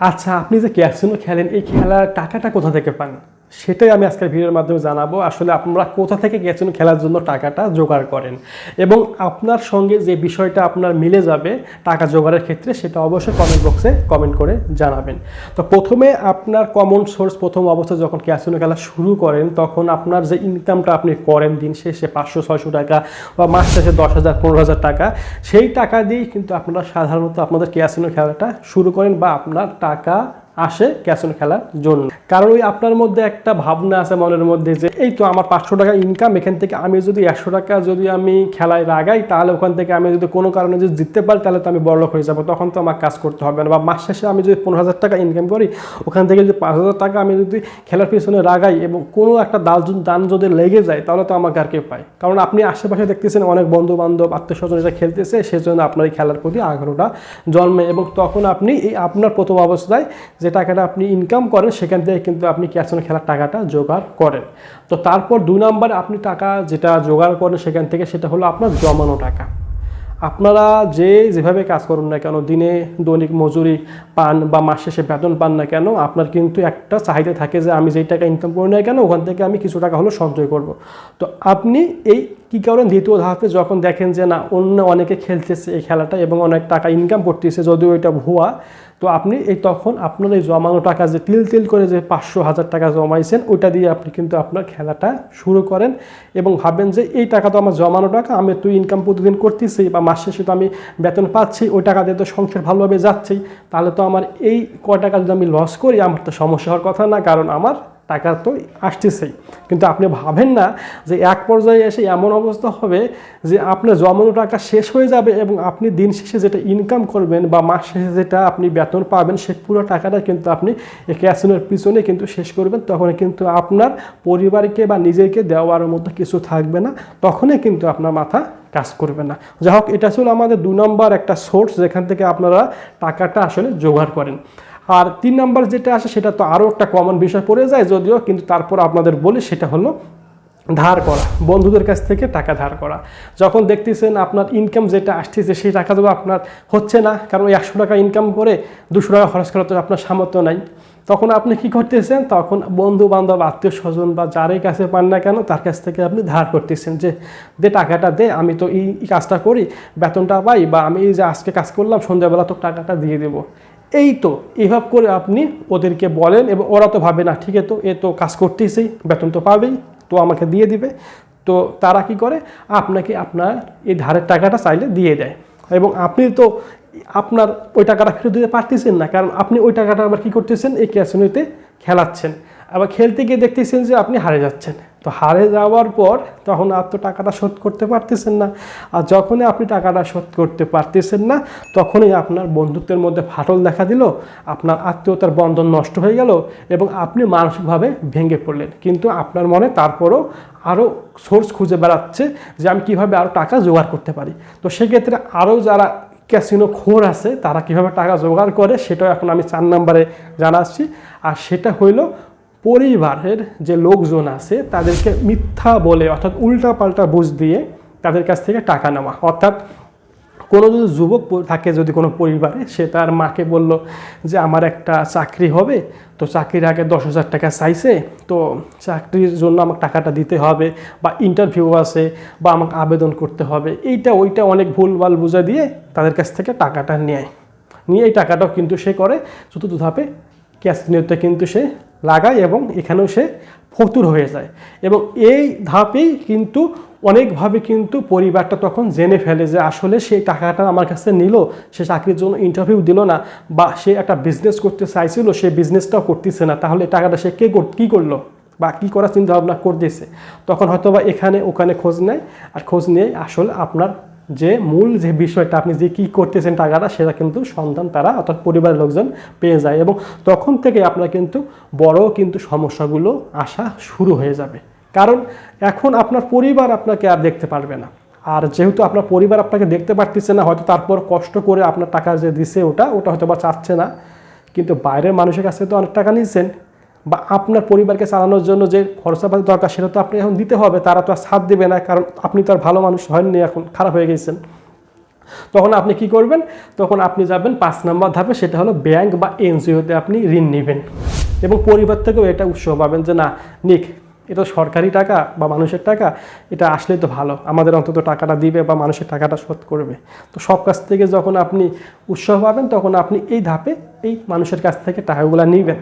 আচ্ছা আপনি যে ক্যাসিনো খেলেন এই খেলার টাকাটা কোথা থেকে পান? সেটাই আমি আজকের ভিডিওর মাধ্যমে জানাব। আসলে আপনারা কোথা থেকে ক্যাসিনো খেলার জন্য টাকাটা জোগাড় করেন এবং আপনার সঙ্গে যে বিষয়টা আপনার মিলে যাবে টাকা জোগাড়ের ক্ষেত্রে সেটা অবশ্যই কমেন্ট বক্সে কমেন্ট করে জানাবেন। তো প্রথমে আপনার কমন সোর্স প্রথম অবস্থায় যখন ক্যাসিনো খেলা শুরু করেন, তখন আপনার যে ইনকামটা আপনি করেন দিন শেষে পাঁচশো, ছয়শো টাকা বা মাস শেষে দশ হাজার, পনেরো হাজার টাকা, সেই টাকা দিয়েই কিন্তু আপনারা সাধারণত আপনাদের ক্যাসিনো খেলাটা শুরু করেন বা আপনার টাকা আসে ক্যাসিনো খেলার জন্য। কারণ ওই আপনার মধ্যে একটা ভাবনা আছে মনের মধ্যে যে, এই তো আমার পাঁচশো টাকা ইনকাম এখান থেকে আমি যদি একশো টাকা যদি আমি খেলায় লাগাই, তাহলে ওখান থেকে আমি যদি কোনো কারণে যদি জিততে পারি, তাহলে তো আমি বড়লোক হয়ে যাব। তখন তো আমার কাজ করতে হবে না। বা মাস শেষে আমি যদি পনেরো হাজার টাকা ইনকাম করি, ওখান থেকে যদি পাঁচ হাজার টাকা আমি যদি খেলার পিছনে লাগাই এবং কোনো একটা দাল দান যদি লেগে যায়, তাহলে তো আমাকে আর কেউ পায়। কারণ আপনি আশেপাশে দেখতেছেন অনেক বন্ধু বান্ধব আত্মীয় স্বজন এটা খেলতেছে, সেজন্য আপনার এই খেলার প্রতি আগ্রহটা জন্মে এবং তখন আপনি এই আপনার প্রথম অবস্থায় যে টাকাটা আপনি ইনকাম করেন, সেখান থেকে কিন্তু আপনি ক্যাসিনো খেলার টাকাটা জোগাড় করেন। তো তারপর দু নম্বরে আপনি টাকা যেটা জোগাড় করেন সেখান থেকে সেটা হলো আপনার জমানো টাকা। আপনারা যে যেভাবে কাজ করুন না কেন, দিনে দৈনিক মজুরি পান বা মাস শেষে বেতন পান না কেন, আপনার কিন্তু একটা চাহিদা থাকে যে আমি যেই টাকা ইনকাম করি না কেন, ওখান থেকে আমি কিছু টাকা হলো সঞ্চয় করব। তো আপনি এই কী করেন দ্বিতীয় ধাপে যখন দেখেন যে, না, অন্য অনেকে খেলতেছে এই খেলাটা এবং অনেক টাকা ইনকাম করতেছে, যদিও এটা ভুয়া, তো আপনি এই তখন আপনার এই জমানো টাকা যে, তিল তিল করে যে, পাঁচশো হাজার টাকা জমাইছেন, ওইটা দিয়ে আপনি কিন্তু আপনার খেলাটা শুরু করেন এবং ভাবেন যে, এই টাকা তো আমার জমানো টাকা, আমি তুই ইনকাম প্রতিদিন করতেছি বা মাস শেষে তো আমি বেতন পাচ্ছি, ওই টাকা দিয়ে তো সংসার ভালোভাবে যাচ্ছেই, তাহলে তো আমার এই ক টাকা যদি আমি লস করি, আমার তো সমস্যা হওয়ার কথা না, কারণ আমার টাকা তো আসতেছেই। কিন্তু আপনি ভাবেন না যে এক পর্যায়ে এসে এমন অবস্থা হবে যে আপনার জমানো টাকা শেষ হয়ে যাবে এবং আপনি দিন শেষে যেটা ইনকাম করবেন বা মাস শেষে যেটা আপনি বেতন পাবেন, সে পুরো টাকাটা কিন্তু আপনি ক্যাসিনোর পিছনে কিন্তু শেষ করবেন। তখন কিন্তু আপনার পরিবারকে বা নিজেকে দেওয়ার মতো কিছু থাকবে না। তখনই কিন্তু আপনার মাথা কাজ করবে না। যাই হোক, এটা ছিল আমাদের দু নম্বর একটা সোর্স যেখান থেকে আপনারা টাকাটা আসলে জোগাড় করেন। আর তিন নাম্বার যেটা আসে সেটা তো আরও একটা কমন বিষয় পড়ে যায় যদিও, কিন্তু তারপর আপনাদের বলি, সেটা হলো ধার করা, বন্ধুদের কাছ থেকে টাকা ধার করা। যখন দেখতেছেন আপনার ইনকাম যেটা আসতেছে, সেই টাকা তো আপনার হচ্ছে না, কারণ ওই একশো টাকা ইনকাম করে দুশো টাকা খরচ করা তো আপনার সামর্থ্য নাই। তখন আপনি কি করতেছেন? তখন বন্ধু বান্ধব আত্মীয় স্বজন বা যারই কাছে পান না কেন, তার কাছ থেকে আপনি ধার করতেছেন যে, দে টাকাটা দে, আমি তো এই কাজটা করি, বেতনটা পাই বা আমি এই যে আজকে কাজ করলাম, সন্ধ্যাবেলা তো টাকাটা দিয়ে দেবো। এই তো, এভাবে করে আপনি ওদেরকে বলেন এবং ওরা তো ভাবে না, ঠিক তো, এ তো কাজ করতেছেই বেতন তো পাবেই, তো আমাকে দিয়ে দিবে। তো তারা কি করে? আপনাকে আপনার এই ধারের টাকাটা চাইলে দিয়ে দেয়। এবং আপনি তো আপনার ওই টাকাটা ফেরত দিতে পারতেছেন না, কারণ আপনি ওই টাকাটা আবার কী করতেছেন? এই ক্যাসিনোতে খেলাচ্ছেন। আবার খেলতে গিয়ে দেখতেছেন যে আপনি হারে যাচ্ছেন। তো হারে যাওয়ার পর তখন আর তো টাকাটা শোধ করতে পারতেছেন না। আর যখনই আপনি টাকাটা শোধ করতে পারতেছেন না, তখনই আপনার বন্ধুত্বের মধ্যে ফাটল দেখা দিল, আপনার আত্মীয়তার বন্ধন নষ্ট হয়ে গেল এবং আপনি মানসিকভাবে ভেঙে পড়লেন। কিন্তু আপনার মনে তারপরও আরও সোর্স খুঁজে বেড়াচ্ছে যে আমি কীভাবে আরও টাকা জোগাড় করতে পারি। তো সেক্ষেত্রে আরও যারা ক্যাসিনো খোর আছে, তারা কীভাবে টাকা জোগাড় করে, সেটাও এখন আমি চার নম্বরে জানাচ্ছি। আর সেটা হইল পরিবারের যে লোকজন আছে, তাদেরকে মিথ্যা বলে অর্থাৎ উল্টা পাল্টা বুঝ দিয়ে তাদের কাছ থেকে টাকা নেওয়া। অর্থাৎ কোনো যদি যুবক থাকে যদি কোনো পরিবারে, সে তার মাকে বলল যে, আমার একটা চাকরি হবে, তো চাকরির আগে দশ হাজার টাকা চাইছে, তো চাকরির জন্য আমাকে টাকাটা দিতে হবে, বা ইন্টারভিউ আছে, বা আমাকে আবেদন করতে হবে। এইটা, ওইটা অনেক ভুলভাল বুঝা দিয়ে তাদের কাছ থেকে টাকাটা নেয়। নিয়ে এই টাকাটাও কিন্তু সে করে। চতুর্থ ধাপে ক্যাশ নিতে কিন্তু সে লাগায় এবং এখানেও সে ফতুর হয়ে যায়। এবং এই ধাপেই কিন্তু অনেকভাবে কিন্তু পরিবারটা তখন জেনে ফেলে যে আসলে সেই টাকাটা আমার কাছে নিল, সে চাকরির জন্য ইন্টারভিউ দিল না বা সে একটা বিজনেস করতে চাইছিল, সে বিজনেসটাও করতেছে না। তাহলে টাকাটা সে কে কী করল বা কী করার চিন্তা ভাবনা করতেছে? তখন হয়তো বা এখানে ওখানে খোঁজ নেয়, আর খোঁজ নিয়ে আসলে আপনার যে মূল যে বিষয়টা আপনি যে কী করতেছেন টাকাটা, সেটা কিন্তু সন্তান, তারা অর্থাৎ পরিবারের লোকজন পেয়ে যায় এবং তখন থেকে আপনার কিন্তু বড় কিন্তু সমস্যাগুলো আসা শুরু হয়ে যাবে। কারণ এখন আপনার পরিবার আপনাকে আর দেখতে পারবে না। আর যেহেতু আপনার পরিবার আপনাকে দেখতে পারতেছে না, হয়তো তারপর কষ্ট করে আপনার টাকা যে দিছে ওটা ওটা হয়তো বা চাচ্ছে না। কিন্তু বাইরের মানুষের কাছে তো অনেক টাকা নিচ্ছেন। বা আপনার পরিবারকে চালানোর জন্য যে খরচাপাতি দরকার, সেটা তো আপনি এখন দিতে হবে, তারা তো আর সাথ দেবে না, কারণ আপনি তো আর ভালো মানুষ হয়ননি এখন খারাপ হয়ে গেছেন। তখন আপনি কি করবেন? তখন আপনি যাবেন পাঁচ নম্বর ধাপে, সেটা হলো ব্যাংক বা এনজিওতে আপনি ঋণ নেবেন। এবং পরিবার থেকেও এটা উৎসাহ পাবেন যে, না, নিক এটা সরকারি টাকা বা মানুষের টাকা, এটা আসলেই তো ভালো। আমাদের অন্তত টাকাটা দিবে বা মানুষের টাকাটা শোধ করবে। তো সব কাছ থেকে যখন আপনি উৎসাহ পাবেন, তখন আপনি এই ধাপে এই মানুষের কাছ থেকে টাকাগুলো নেবেন।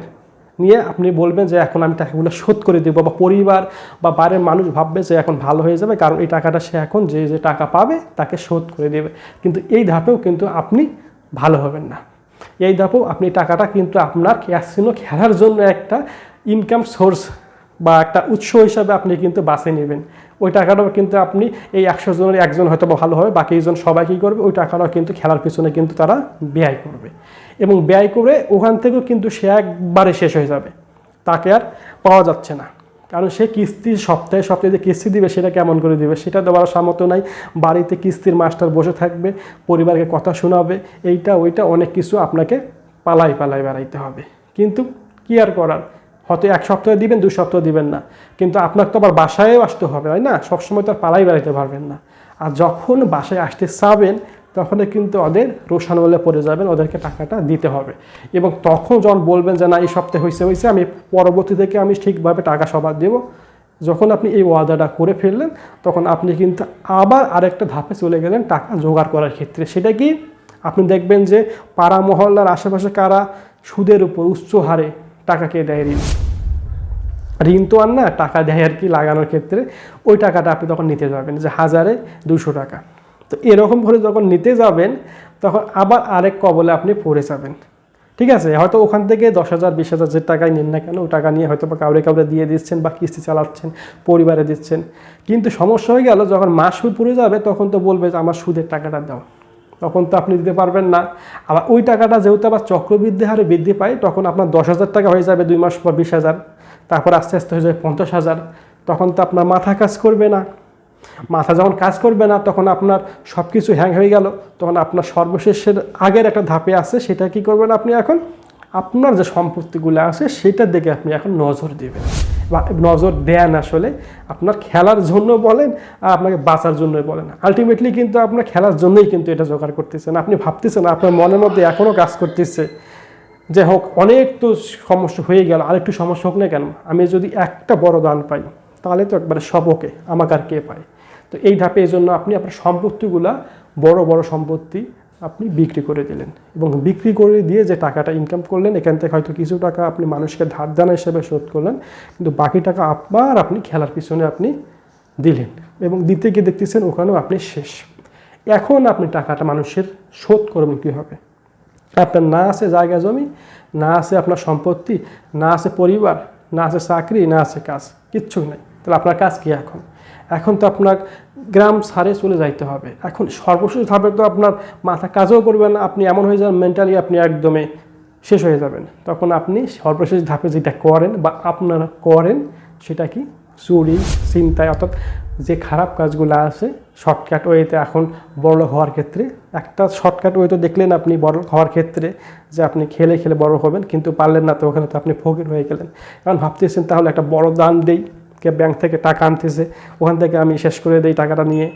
নিয়ে আপনি বলবেন যে এখন আমি টাকাগুলো শোধ করে দেবো বা পরিবার বা বাইরের মানুষ ভাববে যে এখন ভালো হয়ে যাবে, কারণ এই টাকাটা সে এখন যে যে টাকা পাবে তাকে শোধ করে দেবে। কিন্তু এই ধাপেও কিন্তু আপনি ভালো হবেন না। এই ধাপেও আপনি টাকাটা কিন্তু আপনার ক্যাসিনো খেলার জন্য একটা ইনকাম সোর্স বা একটা উৎস হিসাবে আপনি কিন্তু বাছে নেবেন। ওই টাকাটাও কিন্তু আপনি এই একশো জনের একজন হয়তো ভালো হবে, বাকি বাকিজন সবাই কী করবে? ওই টাকাটাও কিন্তু খেলার পিছনে কিন্তু তারা ব্যয় করবে। এবং ব্যয় করে ওখান থেকেও কিন্তু সে একবারে শেষ হয়ে যাবে। তাকে আর পাওয়া যাচ্ছে না। কারণ সে কিস্তি সপ্তাহে সপ্তাহে যে কিস্তি দিবে, সেটা কেমন করে দিবে? সেটা দেওয়ার সামর্থ্য নাই। বাড়িতে কিস্তির মাস্টার বসে থাকবে, পরিবারকে কথা শোনাবে, এইটা, ওইটা, অনেক কিছু আপনাকে পালাই পালাই বেড়াইতে হবে। কিন্তু কি আর করার? হয়তো এক সপ্তাহে দিবেন, দুই সপ্তাহ দিবেন না। কিন্তু আপনার তো আবার বাসায়ও আসতে হবে, তাই না? সবসময় তো আর পালাই বেড়াইতে পারবেন না। আর যখন বাসায় আসতে চাবেন, তখন কিন্তু ওদের রোশান বলে পড়ে যাবেন, ওদেরকে টাকাটা দিতে হবে। এবং তখন যখন বলবেন যে, না, এই সপ্তাহে হয়েছে হয়েছে আমি পরবর্তী থেকে আমি ঠিকভাবে টাকা সবার দেবো। যখন আপনি এই ওয়াদাটা করে ফেললেন, তখন আপনি কিন্তু আবার আরেকটা ধাপে চলে গেলেন টাকা জোগাড় করার ক্ষেত্রে। সেটা কি? আপনি দেখবেন যে পাড়া মহল্লার আশেপাশে কারা সুদের উপর উচ্চ হারে টাকাকে দেয় ঋণ? ঋণ তো আর না, টাকা দেয় আর কি লাগানোর ক্ষেত্রে। ওই টাকাটা আপনি তখন নিতে যাবেন, যে হাজারে দুশো টাকা। তো এরকম করে যখন নিতে যাবেন, তখন আবার আরেক কবলে আপনি পড়ে যাবেন। ঠিক আছে? হয়তো ওখান থেকে দশ হাজার, বিশ হাজার যে টাকায় নিন না কেন, ওই টাকা নিয়ে হয়তো বা কাউরে কাউরে দিয়ে দিচ্ছেন বা কিস্তি চালাচ্ছেন, পরিবারে দিচ্ছেন। কিন্তু সমস্যা হয়ে গেল, যখন মাস সুদ পড়ে যাবে, তখন তো বলবে যে, আমার সুদের টাকাটা দাও। তখন তো আপনি দিতে পারবেন না। আবার ওই টাকাটা যেহেতু আবার চক্রবৃদ্ধি হারে বৃদ্ধি পায়, তখন আপনার দশ হাজার টাকা হয়ে যাবে দুই মাস পর বিশ হাজার, তারপর আস্তে আস্তে হয়ে যাবে পঞ্চাশ হাজার, তখন তো আপনার মাথা কাজ করবে না। মাথা যখন কাজ করবে না, তখন আপনার সব কিছু হ্যাং হয়ে গেল, তখন আপনার সর্বশেষের আগের একটা ধাপে আছে, সেটা কি করবেন আপনি এখন? আপনার যে সম্পত্তিগুলো আছে, সেটার দিকে আপনি এখন নজর দেবেন। নজর দেন আসলে আপনার খেলার জন্য বলেন, আর আপনাকে বাঁচার জন্য বলেন। আলটিমেটলি কিন্তু আপনার খেলার জন্যই কিন্তু এটা জোগাড় করতেছেন। আপনি ভাবতেছেন, আপনার মনের মধ্যে এখনও কাজ করতেছে। যে হোক, অনেক তো সমস্যা হয়ে গেল, আরেকটু সমস্যা হোক না কেন, আমি যদি একটা বড় দান পাই, তাহলে তো একবারে সব ওকে আমাকে আর কে পায়? তো এই ধাপে এই জন্য আপনি আপনার সম্পত্তিগুলা, বড় বড় সম্পত্তি আপনি বিক্রি করে দিলেন এবং বিক্রি করে দিয়ে যে টাকাটা ইনকাম করলেন, এখান থেকে হয়তো কিছু টাকা আপনি মানুষকে ধার দানা হিসেবে শোধ করলেন, কিন্তু বাকি টাকা আবার আপনি খেলার পিছনে আপনি দিলেন এবং দিতে গিয়ে দেখতেছেন ওখানেও আপনি শেষ। এখন আপনি টাকাটা মানুষের শোধ করবেন কীভাবে? আপনার না আছে জায়গা জমি, না আছে আপনার সম্পত্তি, না আছে পরিবার, না আছে চাকরি, না আছে কাজ কিচ্ছু নেই। তাহলে আপনার কাজ কি এখন? এখন তো আপনার গ্রাম সারে চলে যাইতে হবে। এখন সর্বশেষ ধাপে তো আপনার মাথা কাজও করবেন না, আপনি এমন হয়ে যান মেন্টালি আপনি একদমই শেষ হয়ে যাবেন। তখন আপনি সর্বশেষ ধাপে যেটা করেন বা আপনারা করেন, সেটা কি? চুরি চিন্তায় অর্থাৎ যে খারাপ কাজগুলো আছে শর্টকাট ওয়েতে এখন বড় হওয়ার ক্ষেত্রে, একটা শর্টকাট ওয়ে তো দেখলেন আপনি বড় হওয়ার ক্ষেত্রে যে আপনি খেলে খেলে বড় হবেন, কিন্তু পারলেন না, তো ওখানে তো আপনি ফকির হয়ে গেলেন। কারণ ভাবতেছেন তাহলে একটা বড় দান দেই। কে ব্যাংক থেকে টাকা আনতেছে, ওখান থেকে আমি শেষ করে দেই টাকাটা নিয়ে।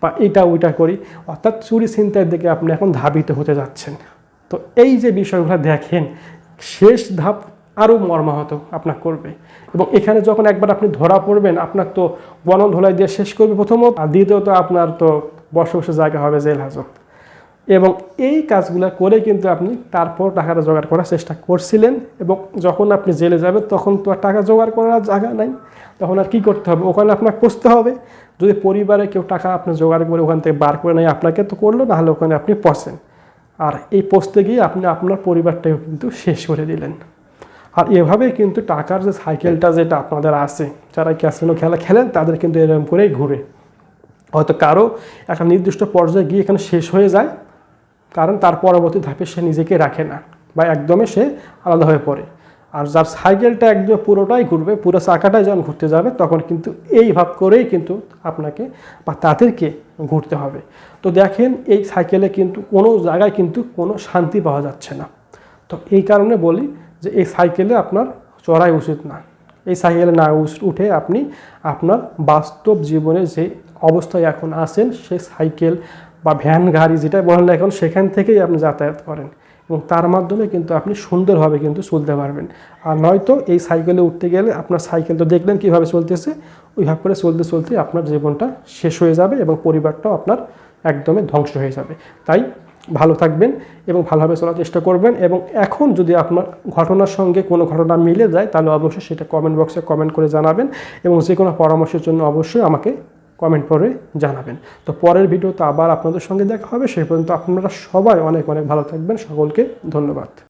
বা এইটা ওইটা করি। অর্থাৎ চুরি চিন্তার দিকে আপনি এখন ধাবিত হতে যাচ্ছেন। তো এই যে বিষয়গুলো দেখেন, শেষ ধাপ আরও মর্মাহত আপনার করবে। এবং এখানে যখন একবার আপনি ধরা পড়বেন, আপনার তো বনন ধোলাই দিয়ে শেষ করবে প্রথমত। আর দ্বিতীয়ত আপনার তো বসে বসে জায়গা হবে জেল হাজত। এবং এই কাজগুলো করে কিন্তু আপনি তারপর টাকাটা জোগাড় করার চেষ্টা করছিলেন এবং যখন আপনি জেলে যাবেন, তখন তো আর টাকা জোগাড় করার জায়গা নাই। তখন আর কী করতে হবে? ওখানে আপনাকে পচতে হবে। যদি পরিবারে কেউ টাকা আপনি জোগাড় করে ওখান থেকে বার করে নেয়, আপনাকে তো করল, নাহলে ওখানে আপনি পচেন আর এই পচতে গিয়ে আপনি আপনার পরিবারটাও কিন্তু শেষ করে দিলেন। আর এভাবেই কিন্তু টাকার যে সাইকেলটা যেটা আপনাদের আছে, যারা ক্যাসিনো খেলা খেলেন, তাদের কিন্তু এরকম করেই ঘুরে। হয়তো কারও একটা নির্দিষ্ট পর্যায়ে গিয়ে এখানে শেষ হয়ে যায় কারণ তার পরবর্তী ধাপে সে নিজেকে রাখে না বা একদমই সে আলাদা হয়ে পড়ে। আর যার সাইকেলটা একদম পুরোটাই ঘুরবে, পুরো চাকাটাই যখন ঘুরতে যাবে, তখন কিন্তু এই ভাব করেই কিন্তু আপনাকে বা তাদেরকে ঘুরতে হবে। তো দেখেন, এই সাইকেলে কিন্তু কোনো জায়গায় কিন্তু কোনো শান্তি পাওয়া যাচ্ছে না। তো এই কারণে বলি যে এই সাইকেলে আপনার চড়াই উচিত না। এই সাইকেলে না উঠে আপনি আপনার বাস্তব জীবনে যে অবস্থায় এখন আছেন সেই সাইকেল বা ভ্যান, গাড়ি যেটা বলেন এখন সেখান থেকেই আপনি যাতায়াত করেন। এবং তার মাধ্যমে কিন্তু আপনি সুন্দরভাবে কিন্তু চলতে পারবেন। আর নয়তো এই সাইকেলে উঠতে গেলে আপনার সাইকেল তো দেখলেন কীভাবে চলতেছে ওইভাবে করে চলতে চলতে আপনার জীবনটা শেষ হয়ে যাবে এবং পরিবারটাও আপনার একদমই ধ্বংস হয়ে যাবে। তাই ভালো থাকবেন এবং ভালোভাবে চলার চেষ্টা করবেন এবং এখন যদি আপনার ঘটনার সঙ্গে কোনো ঘটনা মিলে যায়, তাহলে অবশ্যই সেটা কমেন্ট বক্সে কমেন্ট করে জানাবেন এবং যে কোনো পরামর্শের জন্য অবশ্যই আমাকে কমেন্ট করে জানাবেন। তো পরের ভিডিওতে আবার আপনাদের সঙ্গে দেখা হবে। সেই পর্যন্ত আপনারা সবাই অনেক অনেক ভালো থাকবেন। সকলকে ধন্যবাদ।